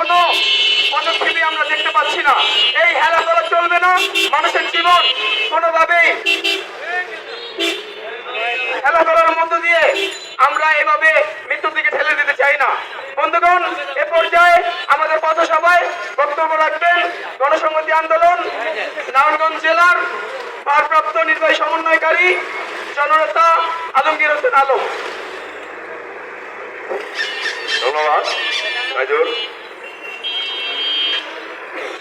কোনো পদক্ষেপই আমরা দেখতে পাচ্ছি না। এই হেলা করা চলবে না, মানুষের জীবন কোনোভাবেই খেলা করার মধ্য দিয়ে আমরা এভাবে মৃত্যুর দিকে ঠেলে দিতে চাই না। বন্ধুগণ, এ পর্যায়ে আমাদের পথসভায় বক্তব্য রাখবেন গণসংহতি আন্দোলন, নারায়ণগঞ্জ জেলার ভারপ্রাপ্ত নির্বাহী সমন্বয়কারী জননেতা আলমগীর হোসেন আলম। ধন্যবাদ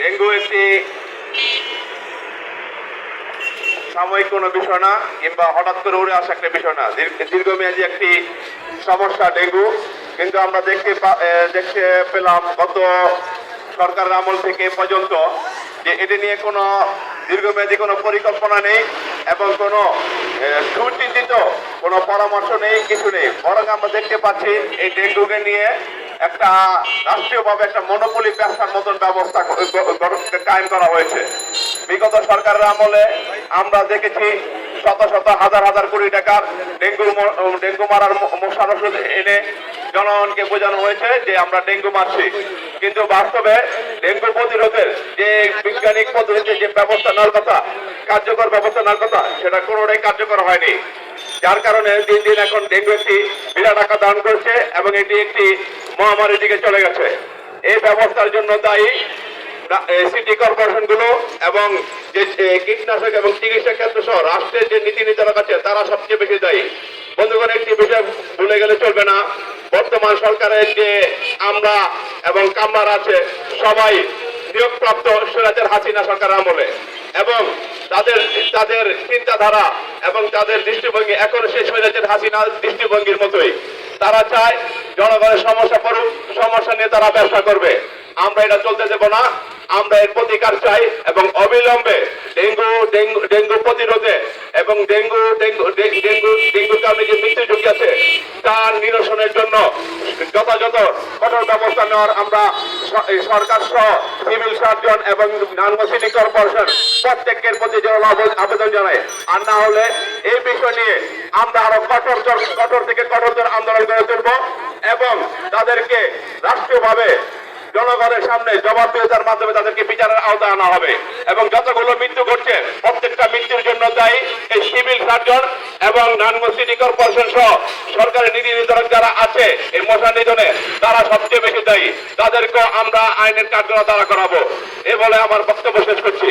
ডেঙ্গু একটি সাময়িক কোনো বিষয় না, কিংবা হঠাৎ করে উড়ে আসা একটা বিষয় না। দীর্ঘমেয়াদী একটি সমস্যা ডেঙ্গু, কিন্তু আমরা দেখতে দেখতে পেলাম গত সরকারের আমল থেকে পর্যন্ত যে এটি নিয়ে কোনো দীর্ঘমেয়াদী কোনো পরিকল্পনা নেই এবং কোনো সুচিন্তিত কোনো পরামর্শ নেই, কিছু নেই। বরং আমরা দেখতে পাচ্ছি এই ডেঙ্গুকে নিয়ে একটা রাষ্ট্রীয়ভাবে একটা মনোপলি ব্যবসার মতন ব্যবস্থা কায়েম করা হয়েছে। বিগত সরকারের আমলে আমরা দেখেছি শত শত, হাজার হাজার কোটি টাকার ডেঙ্গু ডেঙ্গু মারার মশার ওষুধ এনে জনগণকে বোঝানো হয়েছে যে আমরা ডেঙ্গু মারছি। কিন্তু বাস্তবে ডেঙ্গু প্রতিরোধের যে বৈজ্ঞানিক পদ্ধতিতে যে ব্যবস্থা নেওয়ার কথা কার্যকর ব্যবস্থা নেওয়ার কথা সেটা কোনোটাই কার্যকর হয়নি। যার কারণে দিন দিন এখন ডেঙ্গু একটি বিরাট আকার ধারণ করছে এবং এটি একটি মহামারীর দিকে চলে গেছে। এই ব্যবস্থার জন্য দায়ী সিটি কর্পোরেশনগুলো এবং যে কীটনাশক এবং চিকিৎসা ক্ষেত্র সহ রাষ্ট্রের যে নীতি নির্ধারক আছে, তারা সবচেয়ে বেশি দায়ী। বন্ধুগণ, একটি বিষয় ভুলে গেলে চলবে না। বর্তমান সরকারের যে আমরা এবং কামবার আছে, সবাই নিয়োগপ্রাপ্ত স্বরাজের হাসিনা সরকার আমলে। এবং তাদের তাদের চিন্তাধারা এবং তাদের দৃষ্টিভঙ্গি এখন হয়ে যাচ্ছে হাসিনা দৃষ্টিভঙ্গির মতোই। তারা চায় জনগণের সমস্যা পড়ুক, সমস্যা নিয়ে তারা ব্যবসা করবে। আমরা এটা চলতে দেব না। আমরা এর প্রতিকার চাই এবং অবিলম্বে ডেঙ্গু ডেঙ্গু ডেঙ্গু প্রতিরোধে এবং ডেঙ্গু ডেঙ্গু ডেঙ্গু ডেঙ্গুর কারণে যে মৃত্যু ঝুঁকি আছে তার নিরসনের জন্য যথাযথ কঠোর ব্যবস্থা নেওয়ার আমরা সরকার সহ সিভিল সার্জন এবং নানগঞ্জ সিটি কর্পোরেশন প্রত্যেকের প্রতি আবেদন জানাই আর না হলে এই বিষয় নিয়ে আমরা আরও কঠোর কঠোর থেকে কঠোরতর তাদেরকে রাষ্ট্রীয়ভাবে জনগণের সামনে জবাব জবাবদিহিতার মাধ্যমে তাদেরকে বিচারের আওতায় আনা হবে। এবং যতগুলো মৃত্যু ঘটছে, প্রত্যেকটা মৃত্যুর জন্য দায়ী এই সিভিল সার্জন এবং নারায়ণগঞ্জ সিটি কর্পোরেশন সহ সরকারের নীতি নির্ধারক যারা আছে এই মশা নিধনে, তারা সবচেয়ে বেশি দায়ী। তাদেরকেও আমরা আইনের কার্যক্রম দ্বারা করাবো। এ বলে আমার বক্তব্য শেষ করছি।